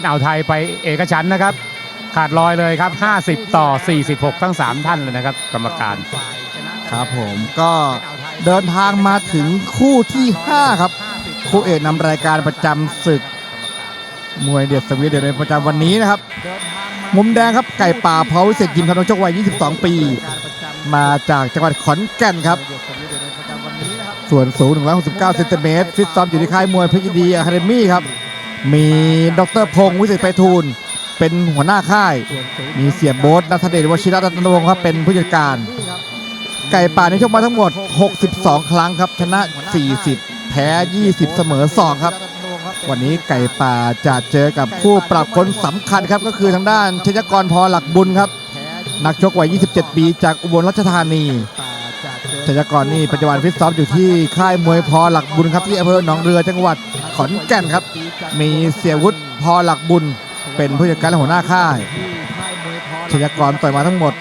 ชรอ่าวไทยไปเอกฉันนะครับ ขาดลอยเลยครับ 50 ต่อ 46 ทั้ง 3 ท่านเลยนะครับ กรรมการครับผมก็เดินทางมาถึงคู่ที่ 5 ครับ คู่เอกนำรายการประจำศึก มวยเด็ดสวีเดนในประจำวันนี้นะครับ มุมแดงครับไก่ป่าเพาวิเศษยิมครับน้องโชควัย 22 ปี มาจากจังหวัดขอนแก่นครับ ส่วนสูง 169 เซนติเมตรฟิตซ้อมอยู่ที่ค่ายมวยพชรยิดีอะคาเดมี่ครับ มีดรพงศ์วิเศษไพฑูรย์เป็นหัวหน้าค่าย มีเสียโบ๊ทนัทเดชวชิระรัตนวงศ์ครับเป็นผู้จัดการ ไก่ป่าในชกมาทั้งหมด 62 ครั้งครับ ชนะ 40 แพ้ 20 เสมอ 2 ครับ วันนี้ไก่ป่าจะเจอกับผู้ปรับคนสำคัญครับ ก็คือทางด้านชยกรพอหลักบุญครับ นักชกวัย 27 ปี จากอุบลราชธานีชยกรนี่ปัจจุบันฟิตซ้อมอยู่ที่ค่ายมวยพอหลักบุญครับที่อำเภอหนองเรือจังหวัด ขอนแก่นครับ มีเสียวุฒิพอหลักบุญ เป็นผู้จัดการและหัวหน้าค่ายชยกรต่อยมาทั้งหมด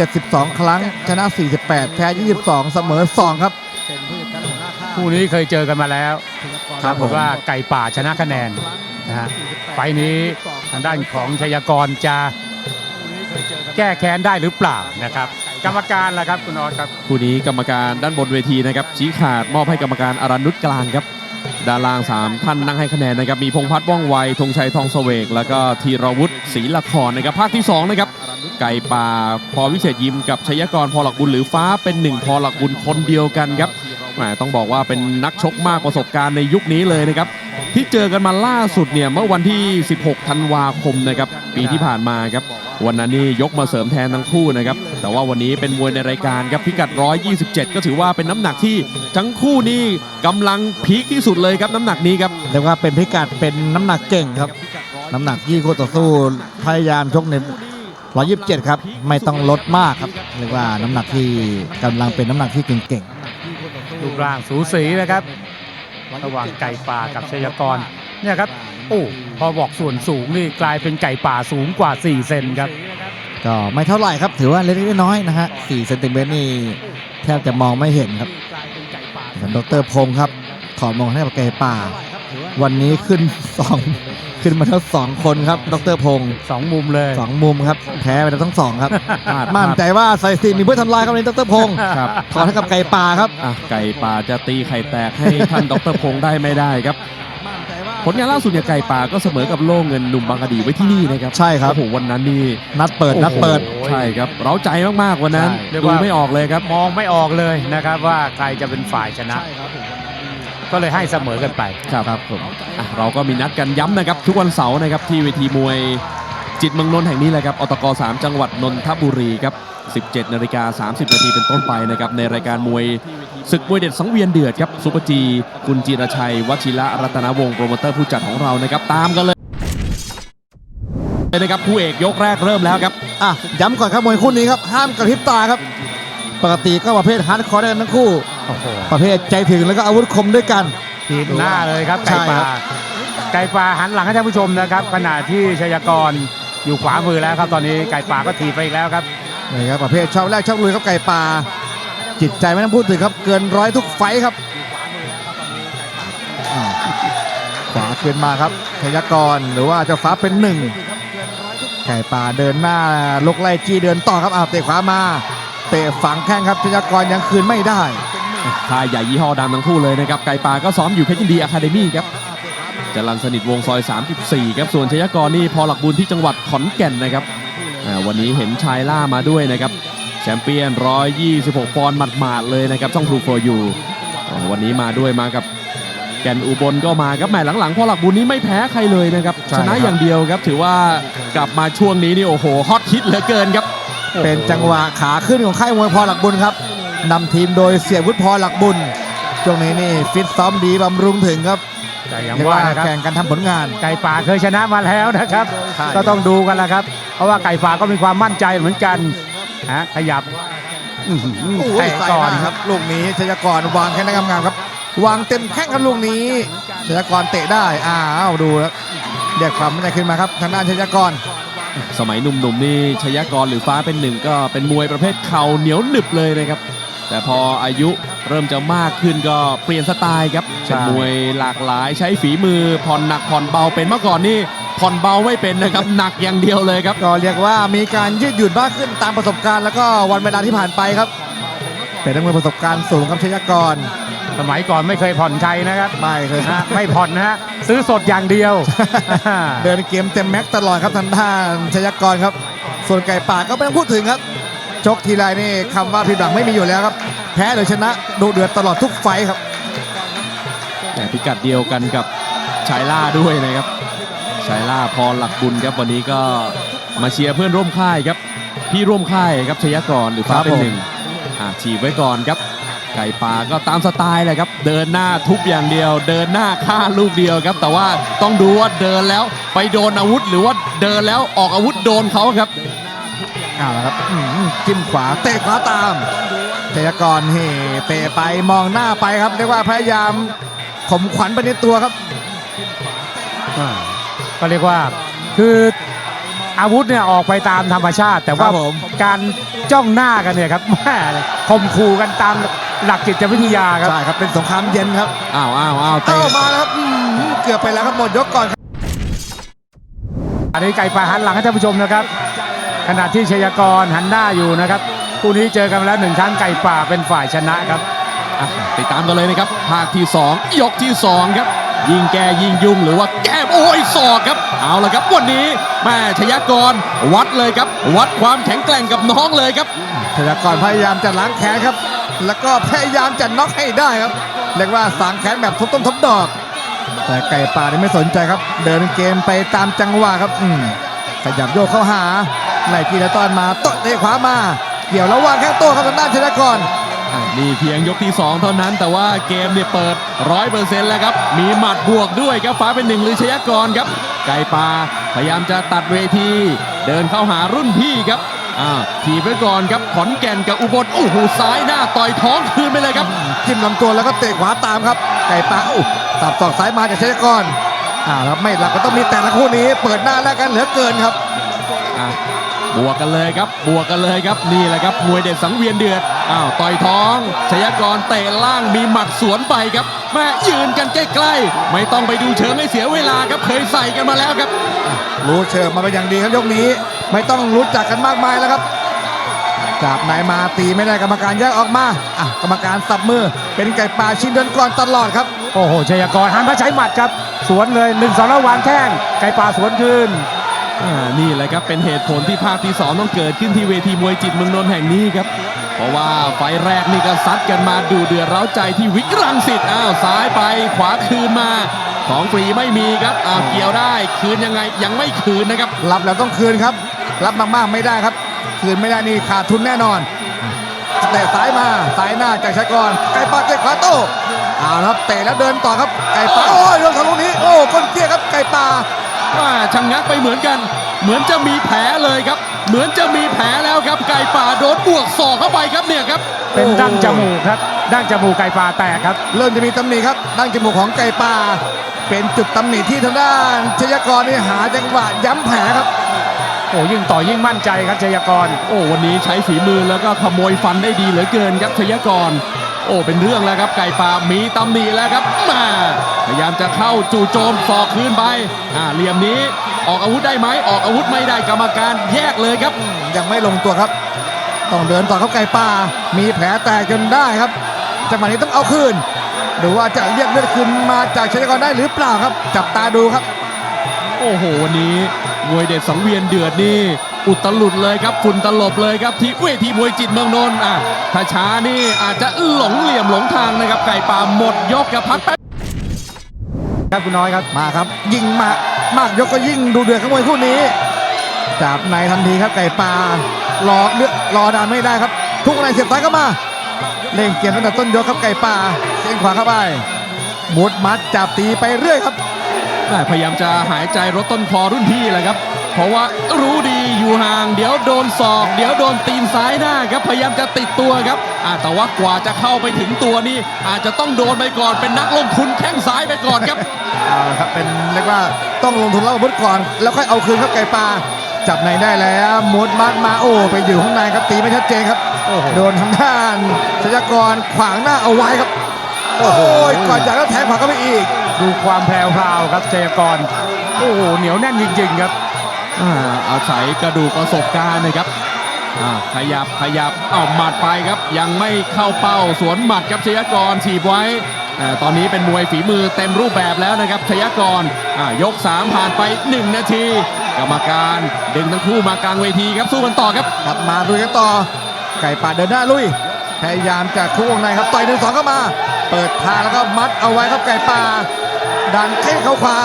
72 ครั้ง ชนะ 48 แพ้ 22 เสมอ 2 ครับคู่นี้เคยเจอกันมาแล้วครับปรากฏว่าไก่ป่าชนะคะแนนนะฮะไฟล์นี้ทางด้านของชัยกรจะแก้แค้นได้หรือเปล่านะครับ กรรมการล่ะครับคุณออสครับ คู่นี้กรรมการด้านบนเวทีนะครับชี้ขาดมอบให้กรรมการอารันนุชกลางครับ ด้านล่าง 3 ท่านนั่งให้คะแนนนะครับ มีพงพัฒน์ว่องไวธงชัยทองเสวก แล้วก็ธีรวุฒิศรีละครนะครับ ภาคที่ 2 นะครับ ไก่ป่าพอวิเศษยิมกับชัยกรพอหลักบุญหรือฟ้าเป็นหนึ่งพอหลักบุญคนเดียวกันครับต้องบอกว่าเป็นนักชกมากประสบการณ์ในยุคนี้เลยนะครับ ที่เจอกันมาล่าสุดเนี่ยเมื่อวันที่ 16 ธันวาคมนะครับปีที่ผ่านมาครับวันนั้นนี่ยกมาเสริมแทนทั้งคู่นะครับแต่ว่าวันนี้เป็นมวยในรายการครับพิกัด 127 ก็ถือว่าเป็นน้ำหนักที่ทั้งคู่นี่กำลังพีคที่สุดเลยครับน้ำหนักนี้ครับเรียกว่าเป็นพิกัดเป็นน้ำหนักเก่งครับน้ำหนักที่คู่ต่อสู้พยายามชกใน127 ครับไม่ต้องลดมากครับเรียกว่าน้ำหนักที่กำลังเป็นน้ำหนักที่เก่งรูปร่างสูสีนะครับ ระหว่างไก่ป่ากับชัยกรเนี่ยครับโอ้พอบอกส่วนสูงนี่กลายเป็นไก่ป่าสูงกว่า 4 เซนครับๆก็ไม่เท่าไหร่ครับถือว่าเล็กๆน้อยๆนะฮะ4เซนติเมตรนี่แทบจะมองไม่เห็นครับส่วนดรพงศ์ครับ ขอมองให้กับไก่ป่า วันนี้ขึ้น2 ขึ้นมาทั้งสองคนครับดรพงศ์2มุมเลยสองมุมครับแพ้ไปแล้วทั้งสองครับพลาดมั่นใจว่าสายสีมีเพื่อทำลายครับวันนี้ดรพงศ์ครับขอให้กับไก่ป่าครับอะไก่ป่าจะตีไข่แตกให้ท่านดรพงษ์ได้ไม่ได้ครับผลงานล่าสุดเนี่ยไก่ป่าก็เสมอกับโล่เงินหนุ่มบางกะดีไว้ที่นี่นะครับใช่ครับโอ้โหวันนั้นนี่นัดเปิดนัดเปิดโอ้โหใช่ครับเร้าใจมากๆวันนั้นใช่เรียกดูว่าไม่ออกเลยครับมองไม่ออกเลยนะครับว่าใครจะเป็นฝ่ายชนะ ก็เลยให้เสมอกันไป ครับครับผมอะเราก็มีนัดกันย้ำนะครับ ทุกวันเสาร์นะครับที่เวทีมวยจิตรเมืองนนท์แห่งนี้แหละครับอตก3จังหวัดนนทบุรีครับ 17นาฬิกา30 นาทีเป็นต้นไปนะครับในรายการมวยศึกมวยเด็ดสังเวียนเดือดครับซุปเปอร์จีคุณจีรชัยวชิระรัตนวงศ์โปรโมเตอร์ผู้จัดของเรานะครับตามกันเลยเลยนะครับคู่เอกยกแรกเริ่มแล้วครับ อะย้ำก่อนครับมวยคู่นี้ครับห้ามกระพริบตาครับ ปกติก็ประเภทฮาร์ดคอร์ได้กันทั้งคู่โอ้โห ประเภทใจถึงแล้วก็อาวุธคมด้วยกันทีมหน้าเลยครับใช่ไก่ครัป่าบไก่ป่าหันหลังให้ท่านผู้ชมนะครับ ขณะที่ชัยกรอยู่ขวามือแล้วครับ ตอนนี้ไก่ป่าก็ถีบไปอีกแล้วครับนี่ครับประเภทชอบแรกชอบลุยครับไก่ป่า จิตใจไม่ต้องพูดถึงครับ เกินร้อยทุกไฟท์ครับอ่าขวาขึ้นมาครับชยกรหรือว่าเจ้าฟ้าเป็นหนึ่งไก่ป่าเดินหน้าลกไล่จี้เดินต่อครับอ้าวเตะขวามา เตะฝังแข้งครับชยกรยังคืนไม่ได้ ค่ายใหญ่ยี่ห้อดังทั้งคู่เลยนะครับ ไก่ป่าก็ซ้อมอยู่เพชรยินดีอะคาเดมี่ครับจรันสนิทวงซอย 34 ครับส่วนชยกรนี่พอหลักบุญที่จังหวัดขอนแก่นนะครับอ่าวันนี้เห็นชายล่ามาด้วยนะครับแชมเปี้ยน 126 ปอนด์หมาดๆเลยนะครับช่อง True for You อ่าวันนี้มาด้วยมากับแก่นอุบลก็มาครับแหมหลังๆพอหลักบุญนี้ไม่แพ้ใครเลยนะครับใช่ชนะครับอย่างเดียวครับถือว่ากลับมาช่วงนี้นี่โอ้โหฮอตฮิตเหลือเกินครับเป็นจังหวะขาขึ้นของค่ายมวยพอหลักบุญครับ นำทีมโดยเสียวุฒิพอหลักบุญช่วงนี้นี่ฟิตซ้อมดีบำรุงถึงครับแต่อย่างเรียกว่าว่านะครับแข่งกันทำผลงาน ไก่ป่าเคยชนะมาแล้วนะครับใช่ก็ต้องดูกันแล้วครับ เพราะว่าไก่ป่าก็มีความมั่นใจเหมือนกันฮะขยับอื้อหือโอ้เตะยใส่ก่อนมากครับลูกนี้ชยกรวางแค่ได้งามๆครับ วางเต็มแข้งครับลูกนี้ชยกรเตะได้อ้าวดูแล้วเรียกความมั่นใจขึ้นมาครับทางด้านชยกร สมัยหนุ่มๆนี่ชยกรหรือฟ้าเป็นหนึ่งก็เป็นมวยประเภทเข่าเหนียวหนึบเลยนะครับ แต่พออายุเริ่มจะมากขึ้นก็เปลี่ยนสไตล์ครับเป็นมวยหลากหลายใช้ฝีมือผ่อนหนักผ่อนเบาเป็นเมื่อก่อนนี่ผ่อนเบาไม่เป็นนะครับ หนักอย่างเดียวเลยครับ ก็เรียกว่ามีการยืดหยุ่นมากขึ้นตามประสบการณ์แล้วก็วันเวลาที่ผ่านไปครับ เป็นนักมวยประสบการณ์สูงครับชยากร สมัยก่อนไม่เคยผ่อนใครนะครับไม่เคยนะฮะไม่ผ่อนนะฮะซื้อสดอย่างเดียว เดินเกมเต็มแม็กซ์ตลอดครับทางด้านชยากรครับ ส่วนไก่ป่าก็ไม่ต้องพูดถึงครับ ชกทีไรนี่คำว่าผิดหวังไม่มีอยู่แล้วครับ แพ้หรือชนะดุเดือดตลอดทุกไฟท์ครับ แต่พิกัดเดียวกันกับชายล่าด้วยนะครับชายล่าพรหลักบุญครับวันนี้ก็มาเชียร์เพื่อนร่วมค่ายครับ พี่ร่วมค่ายครับชยกรหรือฟ้าครับเป็นผมหนึ่งอะฉีบไว้ก่อนครับ ไก่ป่าก็ตามสไตล์เลยครับ เดินหน้าทุบอย่างเดียว เดินหน้าฆ่าลูกเดียวครับ แต่ว่าต้องดูว่าเดินแล้วไปโดนอาวุธ หรือว่าเดินแล้วออกอาวุธโดนเขาครับ เอาละครับอื้อหือจิ้มขวาเตะขวาตามชยากรเฮเตะไปมองหน้าไปครับเรียกว่าพยายามข่มขวัญไปในตัวครับอ่าก็เรียกว่าคืออาวุธเนี่ยออกไปตามธรรมชาติ แต่ว่าครับผมการจ้องหน้ากันเนี่ยครับแม่ข่มขู่กันตามหลักจิตวิทยาครับใช่ครับเป็นสงครามเย็นครับอ้าวอ้าวอ้าวเตะเอ้ามาแล้วครับอื้อหือเกือบไปแล้วครับหมดยกก่อนครับอันนี้ไก่ป่าหันหลังให้ท่านผู้ชมนะครับ ขณะที่ชยากรหันหน้าอยู่นะครับคู่นี้เจอกันมาแล้วหนึ่งครั้งไก่ป่าเป็นฝ่ายชนะครับอะติดตามกันเลยนะครับภาคที่ 2 ยกที่ 2 ครับ ยิงแกยิงยุงหรือว่าแก้มโอ้ยศอกครับ เอาละครับวันนี้แม่ชยากรวัดเลยครับ วัดความแข็งแกร่งกับน้องเลยครับชยากรพยายามจะล้างแค้นครับ แล้วก็พยายามจะน็อกให้ได้ครับเรียกว่าสางแค้นแบบทบต้นทบดอก แต่ไก่ป่านี่ไม่สนใจครับ เดินเกมไปตามจังหวะครับ อืม ขยับโยกเข้าหาไล่กีละตอนมาโตะเตะขวามา เกี่ยวแล้ววางแข้งโต้ครับทางด้านชยากรอะนี่เพียงยกที่ 2 เท่านั้น แต่ว่าเกมเนี่ยเปิดร้อยเปอร์เซ็นต์แล้วครับ มีหมัดบวกด้วยครับฟ้าเป็นหนึ่งหรือชยากรครับ ไก่ปลาพยายามจะตัดเวที เดินเข้าหารุ่นพี่ครับอ่าทีบไว้ก่อนครับขอนแก่นกับอุบลโอ้โหซ้ายหน้าต่อยท้องคืนไปเลยครับจิ้มลำตัวแล้วก็เตะขวาตามครับ ไก่ป่าอู้สับศอกซ้ายมาจากชยากร อ่าครับไม่หลักก็ต้องมีแต่ละคู่นี้ เปิดหน้าแล้วกันเหลือเกินครับอะบวกกันเลยครับบวกกันเลยครับนี่แหละครับมวยเด็ดสังเวียนเดือดอ้าวต่อยท้องชยากรเตะล่างมีหมัดสวนไปครับแม่ยืนกันใกล้ๆไม่ต้องไปดูเชิงให้เสียเวลาครับเคยใส่กันมาแล้วครับ รู้เชิงมาเป็นอย่างดีครับยกนี้ ไม่ต้องรู้จักกันมากมายแล้วครับจับไหนมาตีไม่ได้กรรมการแยกออกมาอะกรรมการสับมือเป็นไก่ป่าชิงเดินก่อนตลอดครับโอ้โหชยากรหันมาใช้หมัดครับ สวนเลยหนึ่งสองแล้ววางแข้งไก่ป่าสวนคืนอ่านี่แหละครับเป็นเหตุผลที่ภาคที่ 2 ต้องเกิดขึ้นที่เวทีมวยจิตรเมืองนนท์แห่งนี้ครับ เพราะว่าไฟล์แรกนี่ก็ซัดกันมาดูเดือดเร้าใจที่วิกรังสิตอ้าวซ้ายไปขวาคืนมาของฟรีไม่มีครับอ้าวเกี่ยวได้คืนยังไงยังไม่คืนนะครับรับแล้วต้องคืนครับ รับมากๆไม่ได้ครับ คืนไม่ได้นี่ขาดทุนแน่นอนเตะซ้ายมาซ้ายหน้าจากชายกรไก่ป่าเตะขวาโต้ เอาละครับเตะแล้วเดินต่อครับไก่ป่าโอ้ยโดนทะลุนี้โอ้ก้นเตี้ยครับไก่ป่าว่าชะงงักไปเหมือนกัน เหมือนจะมีแผลเลยครับ เหมือนจะมีแผลแล้วครับไก่ป่าโดนบวกศอกเข้าไปครับเนี่ยครับ เป็นดั้งจมูกครับดั้งจมูกไก่ป่าแตกครับ เริ่มจะมีตำหนิครับดั้งจมูกของไก่ป่า เป็นจุดตำหนิที่ทางด้านชยากรนี่หาจังหวะย้ำแผลครับโอ้ยิ่งต่อยิ่งมั่นใจครับชยากร โอ้วันนี้ใช้ฝีมือแล้วก็ขโมยฟันได้ดีเหลือเกินครับชยกร โอ้เป็นเรื่องแล้วครับไก่ป่ามีตำหนิแล้วครับมาพยายามจะเข้าจู่โจมศอกคืนไปอ่าเหลี่ยมนี้ออกอาวุธได้ไหมออกอาวุธไม่ได้กรรมการแยกเลยครับ ยังไม่ลงตัวครับ ต้องเดินต่อครับไก่ป่า มีแผลแตกจนได้ครับจังหวะนี้ต้องเอาคืนหรือว่าจะเรียกเลือดคืนมาจากชยากรได้หรือเปล่าครับ จับตาดูครับ โอ้โหวันนี้มวยเด็ดสังเวียนเดือดนี่ อุตลุดเลยครับฝุ่นตลบเลยครับที่เวทีมวยจิตรเมืองนนท์อะถ้าช้านี่อาจจะหลงเหลี่ยมหลงทางนะครับไก่ป่าหมดยกกับพักแป๊บครับคุณน้อยครับมาครับ ยิงมามากยกก็ยิ่งดูเดือดขโมวยคู่นี้จับในทันทีครับไก่ป่ารอเลือกรอนานไม่ได้ครับ ทุกในเสียบซ้ายเข้ามาเล่งเกมตั้งแต่ต้นยกครับไก่ป่าเส้นขวาเข้าไปมุดมัดจับตีไปเรื่อยครับแม่พยายามจะหายใจรถต้นคอรุ่นพี่แหละครับ เพราะว่ารู้ดีอยู่ห่าง เดี๋ยวโดนศอก เดี๋ยวโดนตีนซ้ายหน้าครับพยายามจะติดตัวครับอ่าแต่ว่ากว่าจะเข้าไปถึงตัวนี่อาจจะต้องโดนไปก่อนเป็นนักลงทุนแข้งซ้ายไปก่อนครับเอาละครับเป็นเรียกว่าต้องลงทุนรับอาวุธก่อน แล้วค่อยเอาคืนครับไก่ป่าจับในได้แล้วมุดมัดมาโอ้ไปอยู่ข้างในครับตีไม่ชัดเจนครับโอ้โหโดนทางด้านชยากรขวางหน้าเอาไว้ครับ โอ้ยก่อนจากแล้วแทงขวาก็ไปอีก ดูความแพรวพราวครับชยากรโอ้โหเหนียวแน่นจริงๆครับ อาอาศัยกระดูกประสบการณ์นะครับขยับขยับเอาหมัดไปครับ ยังไม่เข้าเป้าสวนหมัดครับชยกรถีบไว้อ่ตอนนี้เป็นมวยฝีมือเต็มรูปแบบแล้วนะครับชยกรอ่ายก 3 ผ่านไป 1 นาที กรรมการดึงทั้งคู่มากลางเวทีครับสู้กันต่อครับครับมาลุยกันต่อ ไก่ป่าเดินหน้าลุย พยายามจะคู่วงในครับต่อยหนึ่งสองเข้ามา เปิดทางแล้วก็มัดเอาไว้ครับไก่ป่า ดันเข่งเข้าขวา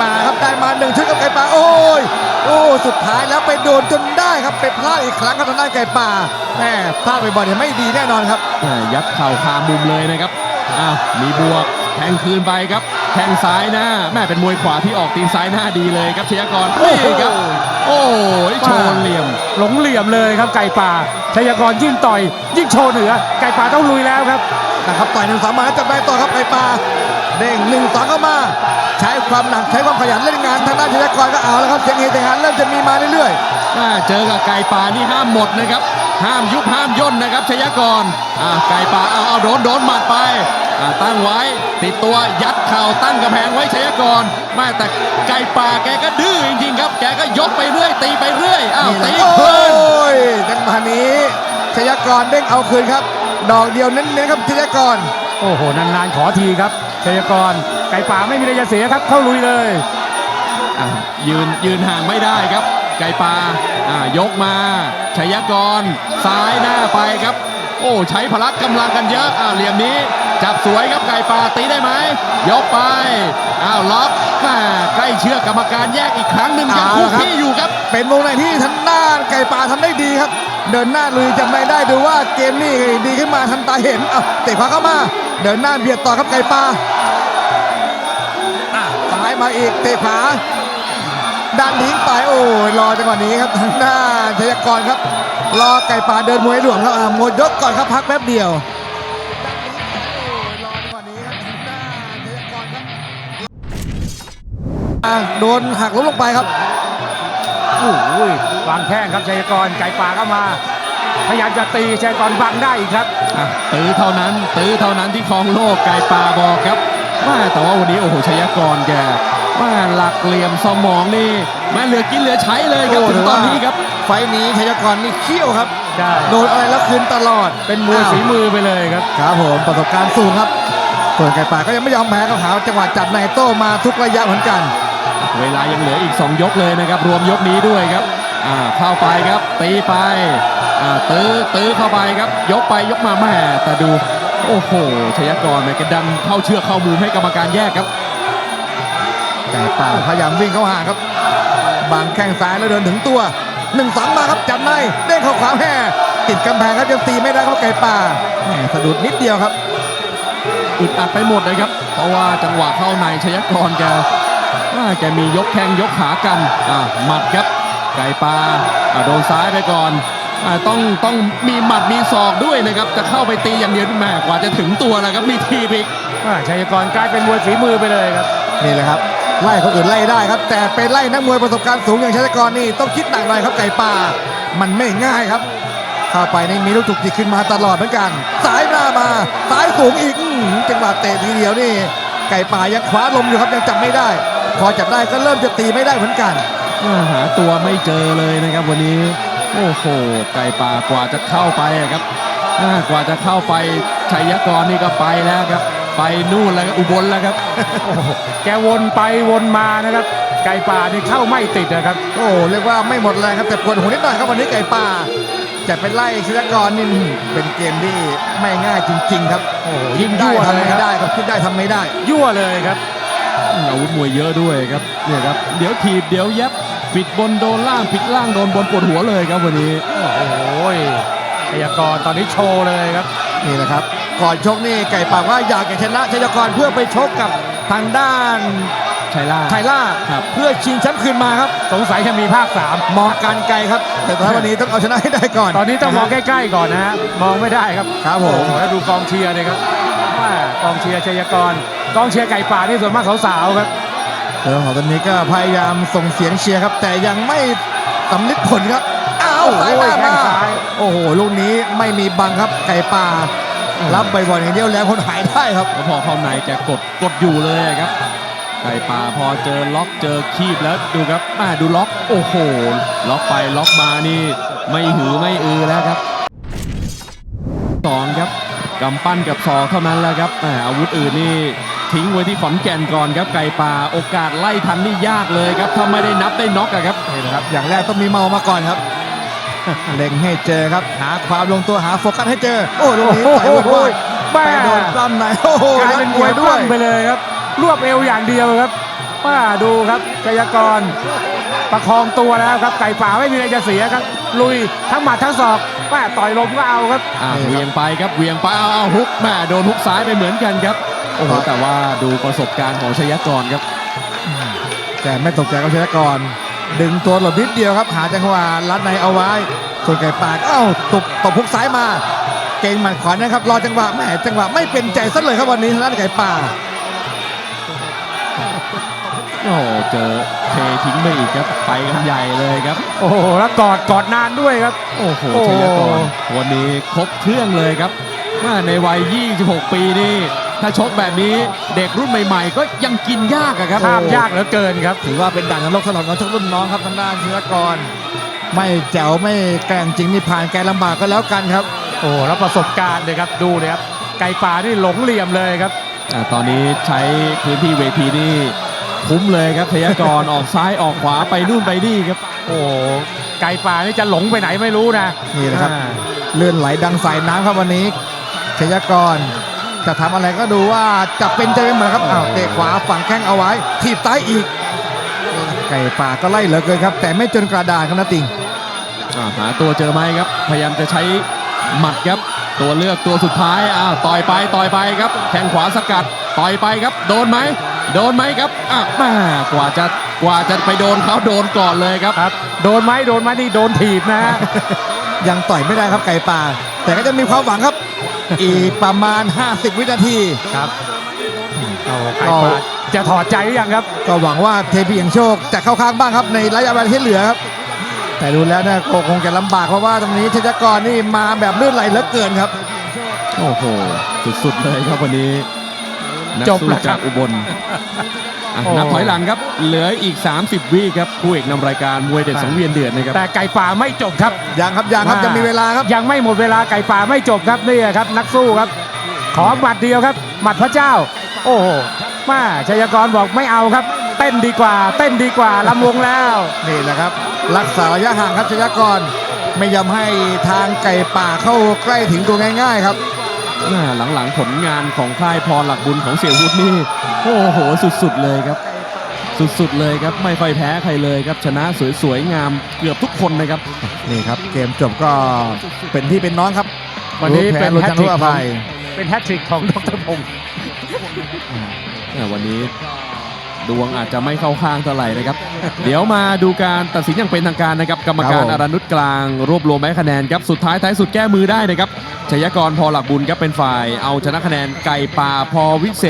มาครับได้มาหนึ่งชุดกับไก่ป่าโอ้ยโอ้สุดท้ายแล้วไปโดนจนได้ครับไปพลาดอีกครั้งครับทางด้านไก่ป่าแม่พลาดบ่อยๆเนี่ยไม่ดีแน่นอนครับอ่ายัดเข่าคามุมเลยนะครับอ้าวมีบวกแทงคืนไปครับ แทงซ้ายหน้าแม่เป็นมวยขวาที่ออกตีนซ้ายหน้าดีเลยครับชยกรนี่ครับ โอ้ยโชว์เหลี่ยม หลงเหลี่ยมเลยครับไก่ป่าชัยกรยิ่งต่อย ยิ่งโชว์เหนือ ไก่ป่าต้องลุยแล้วครับนะครับต่อยหนึ่งสองมาแล้วจับได้ต่อครับไก่ป่า เด้งหนึ่งสองเข้ามา ใช้ความหนักใช้ความขยันเล่นงานทางด้านชยากรก็เอาแล้วครับเสียงเฮเสียงหันเริ่มจะมีมาเรื่อยอ่าเจอกับไก่ป่านี่ห้ามหมดนะครับ ห้ามยุบห้ามย่นนะครับชยกรอ่าไก่ป่าเอาเอาโดนโดนหมัดไปอ่าตั้งไว้ติดตัวยัดเข่าตั้งกระแพงไว้ชยกรไม่แต่ไก่ป่าแกก็ดื้อจริงๆครับ แกก็ยกไปเรื่อย ตีไปเรื่อยๆอ้าวนี่แหละตีโอเพลิน้ยจังหวะนี้ชยากรเด้งเอาคืนครับ ดอกเดียวเน้นๆครับชยากรโอ้โหนานๆขอทีครับ ชัยกร ไก่ป่าไม่มีอะไรจะเสียครับ เข้าลุยเลยอะยืนยืนห่างไม่ได้ครับ ไก่ป่าอ่ายกมาชัยกร ซ้ายหน้าไปครับ โอ้ใช้พละกำลังกันเยอะอ้าวเหลี่ยมนี้ จับสวยครับไก่ป่าตีได้ไหมยกไปอ้าวล็อกแม่ใกล้เชือกกรรมการแยกอีกครั้งหนึ่งยังเอาคู่ละครับขี้อยู่ครับ เป็นวงในที่ทางด้านไก่ป่าทำได้ดีครับ เดินหน้าลุยจำไม่ได้ดูว่าเกมนี้ดีขึ้นมาทันตาเห็นเอาเตะขวาเข้ามา เดินหน้าเบียดต่อครับไก่ป่าอะซ้ายมาอีกเตะขวาดันทิ้งไปโอ้ยรอจังหวะนี้ครับทางด้านชยากรครับ รอไก่ป่าเดินมวยหลวงครับอะหมดยกก่อนครับพักแป๊บเดียวอะโดนหักล้มลงไปครับโอ้โหวางแข้งครับชัยกรไก่ป่าก็มา พยายามจะตีชัยกรบังได้อีกครับอะ ตื้อเท่านั้น ตื้อเท่านั้นที่ครองโลกไก่ป่าบอกครับว่าแต่ว่าวันนี้โอ้โหชัยกรแกว่าหลักเหลี่ยมสมองนี่แม่เหลือกินเหลือใช้เลยครับโอ้ถึงตอนนี้ครับ ไฟล์นี้ชัยกรนี่เขี้ยวครับใช่โดนอะไรแล้วคืนตลอดเป็นมวยฝีมือไปเลยครับครับผมประสบการณ์สูงครับส่วนไก่ป่าก็ยังไม่ยอมแพ้ครับหาจังหวะจับในโต้มาทุกระยะเหมือนกัน เวลายังเหลืออีก 2 ยกเลยนะครับ รวมยกนี้ด้วยครับอ่าเข้าไปครับตีไป อ่าตื้อตื้อเข้าไปครับ ยกไปยกมาแม่แต่ดู โอ้โหชยกรเนี่ยกระดันเข้าเชือกเข้ามุมให้กรรมการแยกครับไก่ป่าพยายามวิ่งเข้าหาครับบังแข้งซ้ายแล้วเดินถึงตัวหนึ่งสองมาครับจับในเด้งเข้าขวาแห่ติดกำแพงครับยังตีไม่ได้ครับไก่ป่าแหมสะดุดนิดเดียวครับอึดอัดไปหมดเลยครับ เพราะว่าจังหวะเข้าในชยกรแกว่าแกมียกแข้งยกขากันอ่าหมัดครับไก่ปลาอ่าโดนซ้ายไปก่อนอ่า ต้องต้องมีหมัดมีศอกด้วยนะครับจะเข้าไปตีอย่างเดียวแม่กว่าจะถึงตัวแล้วครับมีทีบอีกอ่าชัยกรกลายเป็นมวยฝีมือไปเลยครับนี่แหละครับไล่คนอื่นไล่ได้ครับ แต่ไปไล่นักมวยประสบการณ์สูงอย่างชัยกรนี่ต้องคิดหนักหน่อยครับไก่ป่า มันไม่ง่ายครับ เข้าไปนี่มีลูกจุกจิกขึ้นมาตลอดเหมือนกันซ้ายหน้ามาซ้ายสูงอีกอื้อหือจังหวะเตะทีเดียวนี่ ไก่ป่ายังคว้าลมอยู่ครับยังจับไม่ได้ พอจับได้ก็เริ่มจะตีไม่ได้เหมือนกันอ่าหาตัวไม่เจอเลยนะครับวันนี้ โอ้โห ไก่ป่ากว่าจะเข้าไปอะครับอ่ากว่าจะเข้าไปชัยกรนี่ก็ไปแล้วครับ ไปนู่นแล้วครับอุบลแล้วครับโอ้โหแกวนไปวนมานะครับ ไก่ป่านี่เข้าไม่ติดนะครับ โอ้เรียกว่าไม่หมดแรงครับแต่ปวดหัวนิดหน่อยครับวันนี้ไก่ป่าจะเป็นไล่ชัยกรนี่เป็นเกมที่ไม่ง่ายจริง ๆ ครับโอ้โหคิยิ่ดงได้ยั่วทำเลยไม่ครับได้ครับคิดได้ทำไม่ได้ ยั่วเลยครับอาวุธมวยเยอะด้วยครับเนี่ยครับ เดี๋ยวถีบเดี๋ยวยับ ปิดบนโดนล่างปิดล่างโดนบนปวดหัวเลยครับวันนี้ โอ้โหชัยกรตอนนี้โชว์เลยครับ นี่แหละครับ ก่อนชกนี่ไก่ปากว่าอยากจะชนะชัยกรเพื่อไปชกกับทางด้านชัยล่าไทล่าครับเพื่อชิงแชมป์คืนมาครับ สงสัยจะมีภาค 3 มองการไกลครับ แต่ตอนวันนี้ต้องเอาชนะให้ได้ก่อน ตอนนี้ต้องมองใกล้ๆก่อนนะฮะมองไม่ได้ครับครับผโอ้มโหแล้วดูกองเชียร์เลยครับว่ากองเชียร์ชัยกร กองเชียร์ไก่ป่านี่ส่วนมากสาวๆครับ เสือของตอนนี้ก็พยายามส่งเสียงเชียร์ครับ แต่ยังไม่สำลิดผลครับอ้าวโอ้โหซ้ายหน้าแข้มางซ้ายโอ้โหลูกนี้ไม่มีบังครับไก่ป่า รับบ่อยๆอย่างเดียวแล้วคนหายได้ครับแล้วพอเข้าในแกกดกดอยู่เลยครับ ไก่ป่าพอเจอล็อกเจอคีบแล้วดูครับแม่ดูล็อกโอ้โห ล็อกไปล็อกมานี่ ไม่หือไม่อือแล้วครับสองครับกำปั้นกับศอกเท่านั้นแหล้วครับแหมอาวุธอื่นนี่ ทิ้งไว้ที่ขอนแก่นก่อนครับไก่ป่าโอกาสไล่ทันนี่ยากเลยครับถ้าไม่ได้นับได้น็อกอะครับนี่นะครับ อย่างแรกต้องมีเมามาก่อนครับ เล็งให้เจอครับ หาความลงตัวหาโฟกัสให้เจอ โอ้ลูกนี้ต่อยวุ้ยแม่ไปโดนปล้ำในโอ้โหกลายเป็นมวยด้ด้ววยยไปเลยครับ รวบเอวอย่างเดียวครับป้าดูครับชัยกรประคองตัวแล้วครับไก่ป่าไม่มีอะไรจะเสียครับ ลุยทั้งหมัดทั้งศอกป้าต่อยลมก็เอาครับอะเหวียงไปครับเหวียงไปเอาเอาฮุกแม่โดนฮุกซ้ายไปเหมือนกันครับ โอ้โหแต่ว่าดูประสบการณ์ของชยกรครับ แต่ไม่ตกใจกับชยกร ดึงตัวหลบนิดเดียวครับ หาจังหวะรัดในเอาไว้ ส่วนไก่ปากเอ้าตบตบพุกซ้ายมา เก่งหมัดขวานะครับ รอจังหวะแหมจังหวะไม่เป็นใจซะเลยครับวันนี้ทางด้านไก่ป่าโอ้โหเจอเททิ้งไปอีกครับไปกันใหญ่เลยครับ โอ้โหแล้วกอดกอดนานด้วยครับ โอ้โหโอ้ชัยกรวันนี้ครบเครื่องเลยครับว่าในวัย 26 ปีนี่ ถ้าชกแบบนี้เด็กรุ่นใหม่ ๆ ก็ยังกินยากอะครับ ข้ามยากเหลือเกินครับ ถือว่าเป็นด่านนรกสำหรับนักชกรุ่นน้องครับทางด้านชยกร ไม่แจ๋วไม่แกร่งจริงนี่ผ่านแกลำบากก็แล้วกันครับ โอ้แล้วประสบการณ์เลยครับดูเลยครับไก่ป่านี่หลงเหลี่ยมเลยครับอ่าตอนนี้ใช้พื้นที่เวทีนี่คุ้มเลยครับชยกร ออกซ้ายออกขวาไปนู่นไปนี่ครับ โอ้โหไก่ป่านี่จะหลงไปไหนไม่รู้นะนี่นะครับ อ่าเลื่อนไหลดังสายน้ำครับวันนี้ชยกร จะทำอะไรก็ดูว่าจะเป็นใจเป็นเหมือนครับอ้าวเตะขวาฝั่งแข้งเอาไว้ ถีบซ้ายอีก ไก่ป่าก็ไล่เหลือเกินครับ แต่ไม่จนกระดานครับนะติงอ่าหาตัวเจอไหมครับ พยายามจะใช้หมัดครับ ตัวเลือกตัวสุดท้ายอ้าวต่อยไปต่อยไปครับแข้งขวาสกัดต่อยไปครับ โดนไหมโดนไหมครับอะแม่กว่าจะกว่าจะไปโดนเขาโดนก่อนเลยครับครับ โดนไหมโดนไหมนี่โดนถีบนะฮะยังต่อยไม่ได้ครับไก่ป่า แต่ก็จะมีความหวังครับ อีกประมาณ 50 วินาที ครับโอ้ไก่ป่าจะถอดใจหรือยังครับ ก็หวังว่าเทพีอย่างโชคจะเข้าข้างบ้างครับในระยะเวลาที่เหลือครับ แต่ดูแล้วเนี่ยก็คงจะลำบากเพราะว่าตรงนี้ชยกรนี่มาแบบลื่นไหลเหลือเกินครับ โอ้โห สุดๆเลยครับวันนี้ นักจบสู้แล้วครัจาบกอุบล อะโอ้นับถอยหลังครับ เหลืออีก 30 วิครับคู่เอกนำรายการมวยเด็ดสังเวียนเดือดนะครับ แต่ไก่ป่าไม่จบครับยังครับยังครับว่ายัยังมีเวลาครับ ยังไม่หมดเวลาไก่ป่าไม่จบครับนี่ครับ นักสู้ครับ ขอหมัดเดียวครับ หมัดพระเจ้า โอ้โหมาชัยกรบอกไม่เอาครับ เต้นดีกว่า เต้นดีกว่าลำวงแล้วนี่แหละครับ รักษาระยะห่างครับชยกร ไม่ยอมให้ทางไก่ป่าเข้าใกล้ถึงตัวง่าย ๆ ครับอ่าหลังๆผลงานของค่ายพรหลักบุญของเสี่ยวุฒินี่ โอ้โห สุดๆเลยครับ สุดๆเลยครับ ไม่ค่อยแพ้ใครเลยครับ ชนะสวยๆงามเกือบทุกคนนะครับ นี่ครับ เกมจบก็เป็นพี่เป็นน้องครับวันนี้รู้แพ้เป็นรู้แฮจัตงทริรู้กอของภัยเป็นแฮตทริกของดรพงศ์อ่าวันนี้ดวงอาจจะไม่เข้าข้างเท่าไหร่นะครับ เดี๋ยวมาดูการตัดสินอย่างเป็นทางการนะครับ กรรมการครับผมอารานุชกลาง รวบรวมไว้คะแนนครับ สุดท้ายท้ายสุดแก้มือได้นะครับชัยกรพอหลักบุญครับเป็นฝ่าย เอาชนะคะแนนไก่ป่าพอวิเศษ